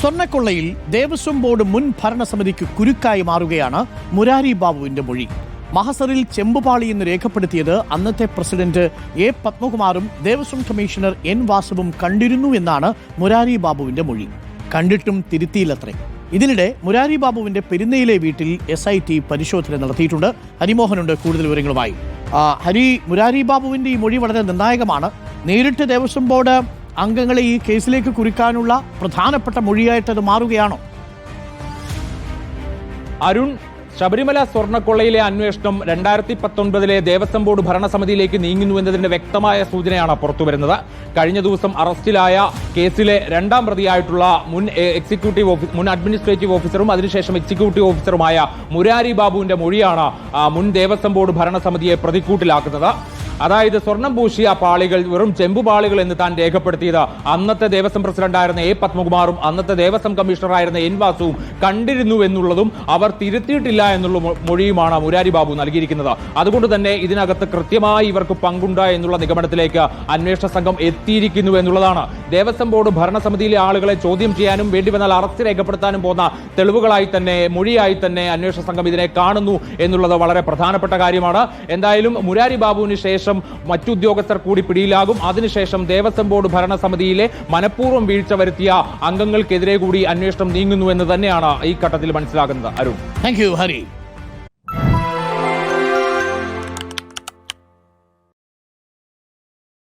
സ്വർണക്കൊള്ളയിൽ Devaswom board മുൻ ഭരണസമിതിക്ക് കുരുക്കായി മാറുകയാണ് മുരാരി ബാബുവിന്റെ മൊഴി. മഹസറിൽ ചെമ്പുപാളി എന്ന് രേഖപ്പെടുത്തിയത് അന്നത്തെ പ്രസിഡന്റ് എ പത്മകുമാറും ദേവസ്വം കമ്മീഷണർ എൻ വാസുവും കണ്ടിരുന്നു എന്നാണ് മുരാരി ബാബുവിന്റെ മൊഴി. കണ്ടിട്ടും തിരുത്തിയില്ലത്രേ. ഇതിനിടെ മുരാരി ബാബുവിന്റെ പെരുന്നയിലെ വീട്ടിൽ എസ് ഐ ടി പരിശോധന നടത്തിയിട്ടുണ്ട്. ഹരിമോഹനുണ്ട് കൂടുതൽ വിവരങ്ങളുമായി. ഹരി മുരാരി ബാബുവിന്റെ ഈ മൊഴി വളരെ നിർണായകമാണ്. നേരിട്ട് ദേവസ്വം ബോർഡ് അംഗങ്ങളെ ഈ കേസിലേക്ക് കുറിക്കാനുള്ള പ്രധാനപ്പെട്ട മൊഴിയായിട്ട് അത് മാറുകയാണോ? അരുൺ ശബരിമല സ്വർണക്കൊള്ളയിലെ അന്വേഷണം രണ്ടായിരത്തി പത്തൊൻപതിലെ ദേവസ്വം ബോർഡ് ഭരണസമിതിയിലേക്ക് നീങ്ങുന്നു എന്നതിന്റെ വ്യക്തമായ സൂചനയാണ് പുറത്തുവരുന്നത് കഴിഞ്ഞ ദിവസം അറസ്റ്റിലായ കേസിലെ രണ്ടാം പ്രതിയായിട്ടുള്ള മുൻ എക്സിക്യൂട്ടീവ് ഓഫീസ് മുൻ അഡ്മിനിസ്ട്രേറ്റീവ് ഓഫീസറും അതിനുശേഷം എക്സിക്യൂട്ടീവ് ഓഫീസറുമായ മുരാരി ബാബുവിന്റെ മൊഴിയാണ് മുൻ ദേവസ്വം ബോർഡ് ഭരണസമിതിയെ പ്രതിക്കൂട്ടിലാക്കുന്നത്. അതായത് സ്വർണം പൂശിയ പാളികൾ വെറും ചെമ്പുപാളികൾ എന്ന് താൻ രേഖപ്പെടുത്തിയത്. അന്നത്തെ ദേവസ്വം പ്രസിഡന്റായിരുന്ന എ പത്മകുമാറും അന്നത്തെ ദേവസ്വം കമ്മീഷണറായിരുന്ന എൻ വാസുവും കണ്ടിരുന്നു എന്നുള്ളതും അവർ തിരുത്തിയിട്ടില്ല എന്നുള്ള മൊഴിയുമാണ് മുരാരി ബാബു നൽകിയിരിക്കുന്നത്. അതുകൊണ്ട് തന്നെ ഇതിനകത്ത് കൃത്യമായി ഇവർക്ക് പങ്കുണ്ട് എന്നുള്ള നിഗമനത്തിലേക്ക് അന്വേഷണ സംഘം എത്തിയിരിക്കുന്നു എന്നുള്ളതാണ്. ദേവസ്വം ബോർഡ് ഭരണസമിതിയിലെ ആളുകളെ ചോദ്യം ചെയ്യാനും വേണ്ടി വന്നാൽ അറസ്റ്റ് രേഖപ്പെടുത്താനും പോകുന്ന തെളിവുകളായി തന്നെ മൊഴിയായി തന്നെ അന്വേഷണ സംഘം ഇതിനെ കാണുന്നു എന്നുള്ളത് വളരെ പ്രധാനപ്പെട്ട കാര്യമാണ്. എന്തായാലും മുരാരി ബാബുവിന് ശേഷം മറ്റു ഉദ്യോഗസ്ഥർ കൂടി പിടിയിലാകും. അതിനുശേഷം ദേവസ്വം ബോർഡ് ഭരണസമിതിയിലെ മനഃപൂർവം വീഴ്ച വരുത്തിയ അംഗങ്ങൾക്കെതിരെ കൂടി അന്വേഷണം നീങ്ങുന്നു എന്ന് തന്നെയാണ് ഈ ഘട്ടത്തിൽ മനസ്സിലാകുന്നത്. അരുൺ. താങ്ക് ഹരി